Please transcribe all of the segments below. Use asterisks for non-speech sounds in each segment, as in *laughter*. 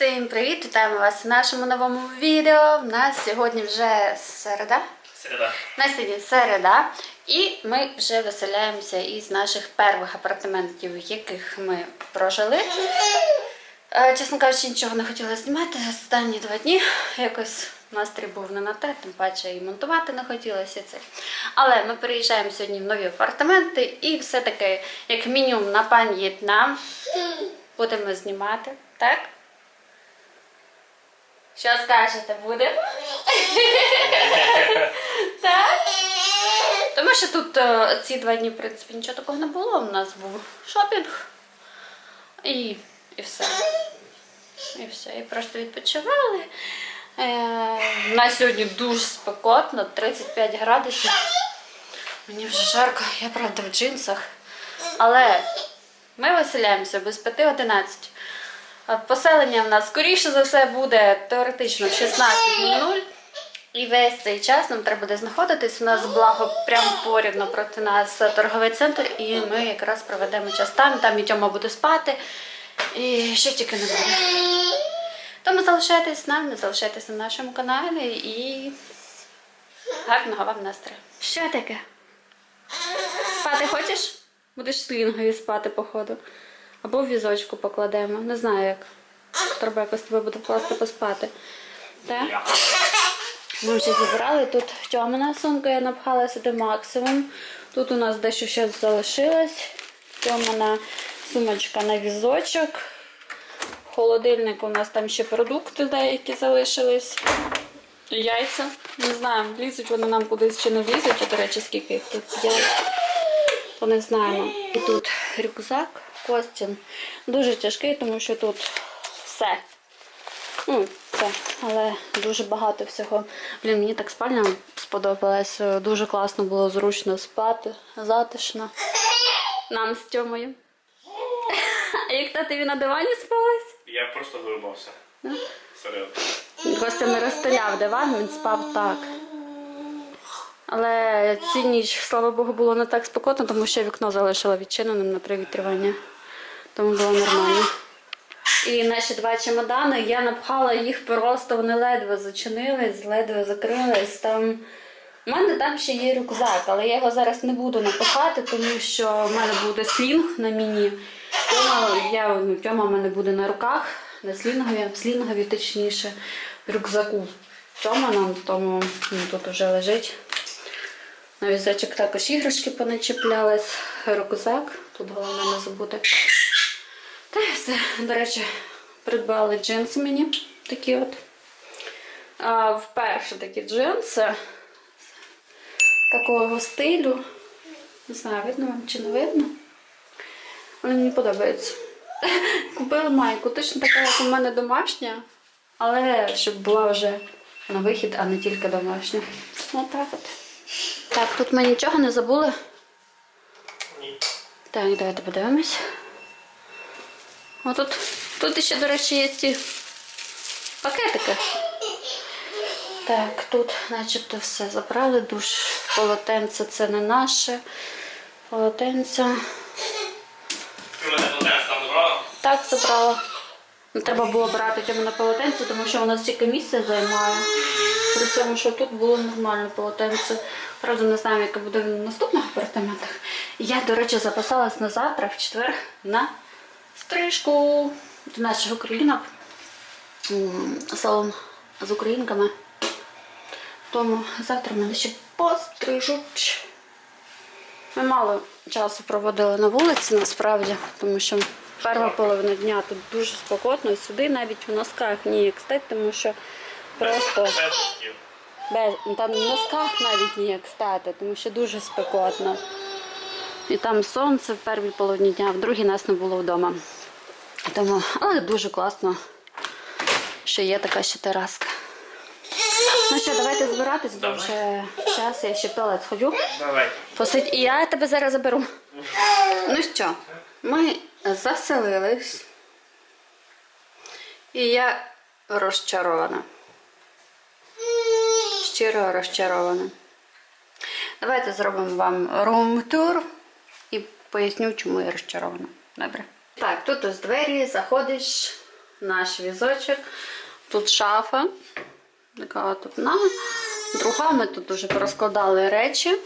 Всім привіт! Вітаємо вас в нашому новому відео. У нас сьогодні вже середа. Середа. У нас сьогодні середа. І ми вже виселяємося із наших перших апартаментів, в яких ми прожили. Е, Чесно кажучи, нічого не хотіла знімати останні два дні. Якось настрій був не на те, тим паче і монтувати не хотілося це. Але ми переїжджаємо сьогодні в нові апартаменти і все-таки, як мінімум, на пам'ять нам будемо знімати, так? Що скажете, будемо? *laughs* так? *laughs* Тому що тут е, ці два дні, в принципі, нічого такого не було. У нас був шопінг і, і все. І все. І просто відпочивали. Е, у нас сьогодні дуже спекотно, 35 градусів. Мені вже жарко, я правда в джинсах. Але ми виселяємося без 5-11. Поселення в нас скоріше за все буде теоретично в 16.00. І весь цей час нам треба буде знаходитись. У нас благо прямо поряд напроти нас торговий центр, і ми якраз проведемо час там. Там і Тьома буде спати. І що тільки не буде. Тому залишайтесь з нами, залишайтесь на нашому каналі і гарного вам настрою. Що таке? Спати хочеш? Будеш слінгою спати, походу. Або в візочку покладемо. Не знаю як. Треба якось тебе буде просто поспати. Так? Ми вже зібрали. Тут тьомина сумка, я напхала сюди максимум. Тут у нас дещо ще залишилось. Тьомина сумочка на візочок. Холодильник у нас там ще продукти деякі залишились. Яйця. Не знаю, влізуть вони нам кудись чи не влізуть. До речі, скільки їх тут п'ять. То не знаємо. І тут рюкзак Костін. Дуже тяжкий, тому що тут все. Ну, це, але дуже багато всього. Блін, мені так спальня сподобалась. Дуже класно було зручно спати, затишно. Нам з Тьомою. А як татові на дивані спалось? Я просто вирубався. Серйозно. Костя не розстеляв диван, він спав так. Але цю ніч, слава Богу, було не так спекотно, тому що вікно залишила відчиненим на привітрювання. Тому було нормально. І наші два чемодани, я напхала їх просто, вони ледве зачинились, ледве закрились. Там... У мене там ще є рюкзак, але я його зараз не буду напихати, тому що в мене буде слінг на. Тьома, я, ну, Тьома в мене буде на руках, на слінгові, слінгові точніше, рюкзаку. Тьома нам, тому ну, тут вже лежить. На візочок також іграшки поначеплялись, рюкзак, тут головне не забути. Та й все. До речі, придбали джинси мені такі от. А, вперше такі джинси такого стилю. Не знаю, видно вам чи не видно. Вони мені подобаються. *laughs* Купила майку, точно така, як у мене домашня, але щоб була вже на вихід, а не тільки домашня. Отак от. Так, тут ми нічого не забули. Ні. Так, давайте подивимось. О, тут, тут ще, до речі, є ці пакетики. Так, тут начебто все забрали. Душ, полотенце це не наше. Полотенце. Так, забрала. Не треба було брати тьому на полотенце, тому що воно стільки місця займає. При цьому, що тут було нормальне полотенце. Правда, не знаю, яке буде в наступних апартаментах. Я, до речі, записалась на завтра, в четвер, на стрижку до наших українок. Салон з українками. Тому завтра мене ще пострижуть. Ми мало часу проводили на вулиці насправді, тому що перша половина дня тут дуже спекотно, і сюди навіть в носках ніяк стати, тому що просто Без без, там в носках навіть ніяк стати, тому що дуже спекотно. І там сонце в першій половині дня, в другій нас не було вдома. Тому, але дуже класно, що є така ще тераска. Ну що, давайте збиратись, бо Давай. вже час, я ще в туалет сходжу. Давай. Посидь, і я тебе зараз заберу. Ну що, ми заселились. І я розчарована. Щиро розчарована. Давайте зробимо вам рум-тур і поясню, чому я розчарована. Добре. Так, тут ось двері, заходиш, наш візочок. Тут шафа. Така от одна. Друга ми тут вже порозкладали речі.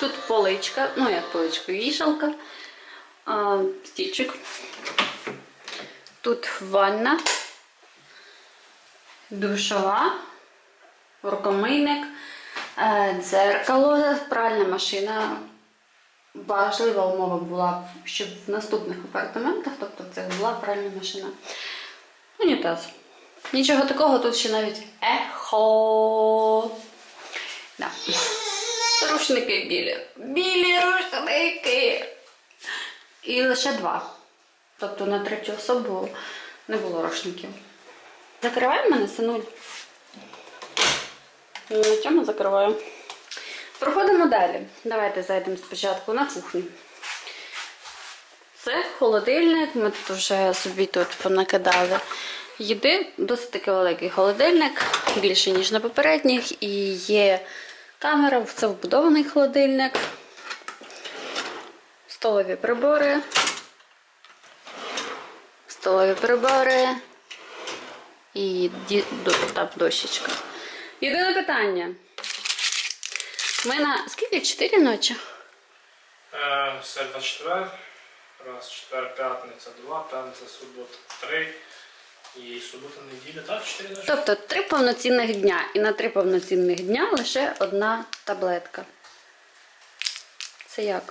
Тут поличка, ну як поличка, вішалка, а, стільчик. Тут ванна, душова, рукомийник, е, дзеркало, пральна машина. Важлива умова була, щоб в наступних апартаментах, тобто це була пральна машина. Унітаз. Нічого такого, тут ще навіть ехо. Да. Рушники білі. Білі рушники. І лише два. Тобто на третю особу не було рушників. Закривай мене, синуль. На чому закриваю? Проходимо далі. Давайте зайдемо спочатку на кухню. Це холодильник. Ми тут вже собі тут понакидали їди. Досить таки великий холодильник, більше, ніж на попередніх. І є камера, це вбудований холодильник, столові прибори, столові прибори і там дощечка. Єдине питання. Ми на скільки? Чотири ночі? Е, Середа четвер. Раз, четвер, п'ятниця, два, п'ятниця, субота, три. І субота, неділя, так, чотири ночі. Тобто три повноцінних дня. І на три повноцінних дня лише одна таблетка. Це як?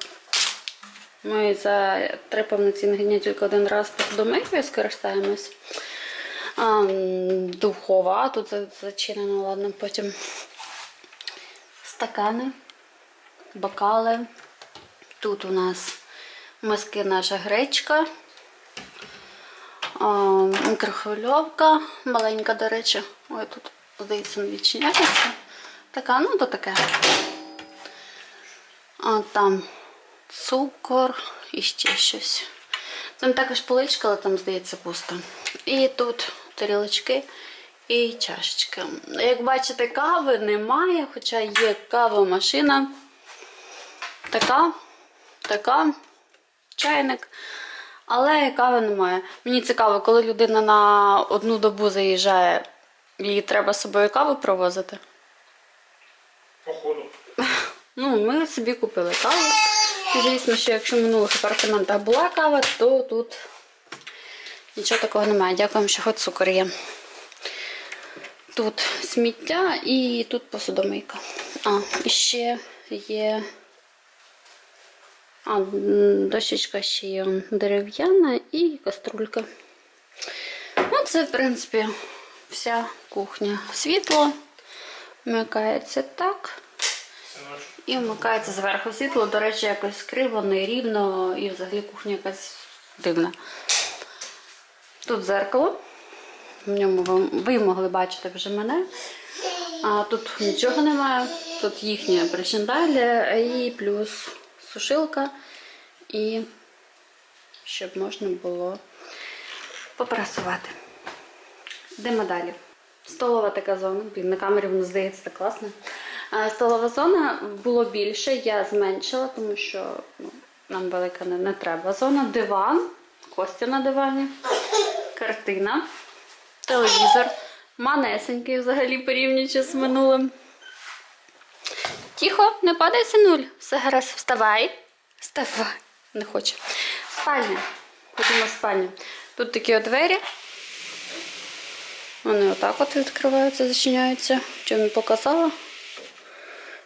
Ми за три повноцінних дня тільки один раз посудомийкою скористаємось. А, духова, тут за- зачинено, ладно, потім стакани, бокали. Тут у нас миски наша гречка. Мікрохвильовка, маленька, до речі. Ой, тут, здається, не відчиняється. Така, ну то таке. А там цукор і ще щось. Там також поличка, але там, здається, пусто. І тут тарілочки і чашечки. Як бачите, кави немає, хоча є кавомашина. Така, така, чайник. Але кави немає. Мені цікаво, коли людина на одну добу заїжджає, їй треба з собою каву провозити. Походу. *laughs* Ну, ми собі купили каву. Звісно, що якщо в минулих апартаментах була кава, то тут нічого такого немає. Дякуємо, що хоч цукор є. Тут сміття і тут посудомийка. А, і ще є. А, дощечка ще є дерев'яна і каструлька. Ну, це, в принципі, вся кухня. Світло вмикається так. І вмикається зверху світло, до речі, якось криво, нерівно і взагалі кухня якась дивна. Тут зеркало. В ньому ви, могли бачити вже мене. А тут нічого немає. Тут їхня причиндаля і плюс сушилка. І щоб можна було попрасувати. Йдемо далі. Столова така зона. На камері воно здається так класно. Столова зона було більше, я зменшила, тому що ну, нам велика не, не треба. Зона диван, Костя на дивані, картина, телевізор, манесенький взагалі порівнюючи з минулим. Тихо, не падай синуль. Все гаразд, вставай. Вставай. Не хоче. Спальня. Ходімо в спальню. Тут такі от двері. Вони отак от відкриваються, зачиняються. Чому не показала?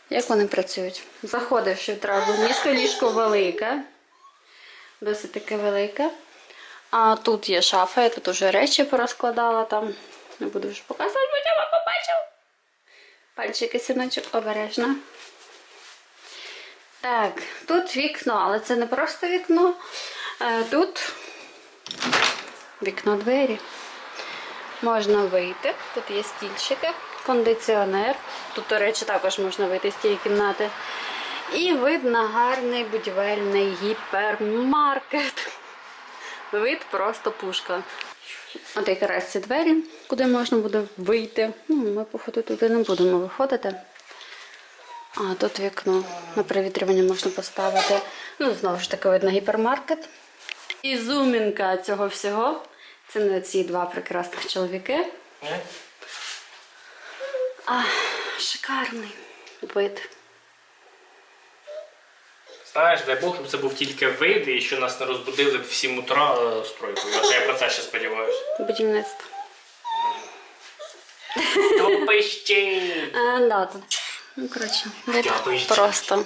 Як вони працюють? Заходиш відразу. Місто ліжко велике. Досить таке велике. А тут є шафа, я тут вже речі порозкладала там. Не буду вже показувати, бо я побачив. Пальчики синочок обережно. Так, тут вікно, але це не просто вікно. Е, Тут вікно двері. Можна вийти. Тут є стільчики, кондиціонер. Тут, до речі, також можна вийти з тієї кімнати. І вид на гарний будівельний гіпермаркет. Вид просто пушка. От якраз ці двері, куди можна буде вийти. Ну, ми, походу, туди не будемо виходити. А тут вікно на провітрювання можна поставити. Ну, знову ж таки, видно гіпермаркет. Ізумінка цього всього Це не ці два прекрасних чоловіки. А, шикарний вид. Знаєш, дай Бог, щоб це був тільки вид, і що нас не розбудили в 7 утра е, стройкою. Я про це ще сподіваюся. Будівництво. Топищі! А, *laughs* да, тут. Ну, коротше, вид Дякую. просто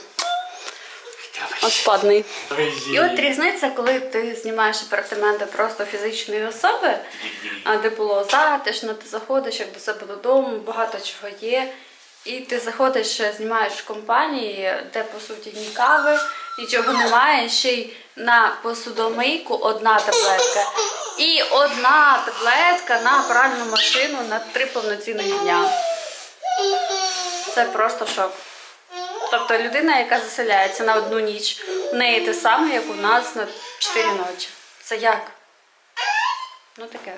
odpadний. І от різниця, коли ти знімаєш апартаменти просто фізичної особи, а де було затишно, ти заходиш як до себе додому, багато чого є. І ти заходиш, е, знімаєш в компанії, де по суті ні кави, нічого немає. Ще й на посудомийку одна таблетка. І одна таблетка на пральну машину на три повноцінних дня. Це просто шок. Тобто людина, яка заселяється на одну ніч, в неї те саме, як у нас на 4 ночі. Це як? Ну таке.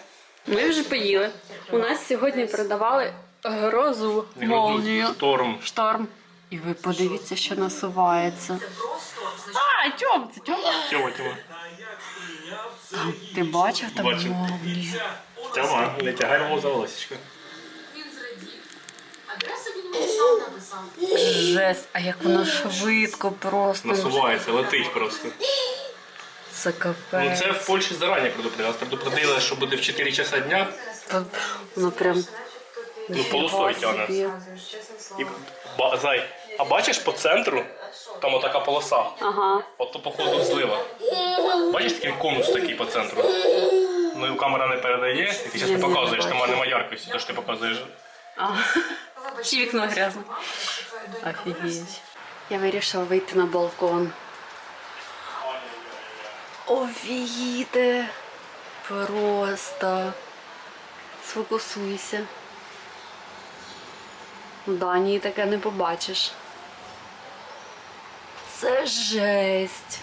Ми вже поїли. У нас сьогодні передавали грозу, молнію, Шторм. шторм. І ви подивіться, що насувається. А, чом це? Чом? Тьома, Тьома. Ти бачив там Бачив. молнію? Тьома, не тягай мову за волосечко. Жесть, а як воно швидко просто. Насувається, летить просто. Це Ну це в Польщі зарані предупредили. Предупредили, що буде в 4 часа дня. Воно прям. Ну, полосою тягне. І, ба, зай, а бачиш по центру? Там отака полоса. Ага. От то походу злива. Бачиш такий конус такий по центру? Ну і камера не передає, і ти зараз не показуєш, немає нема яркості, то що ти показуєш. А. Ще вікно грязне. Офігеть. Я вирішила вийти на балкон. Офігіте. Просто. Сфокусуйся. В Данії таке не побачиш. Це жесть.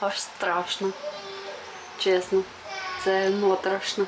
Аж страшно. Чесно. Це моторошно.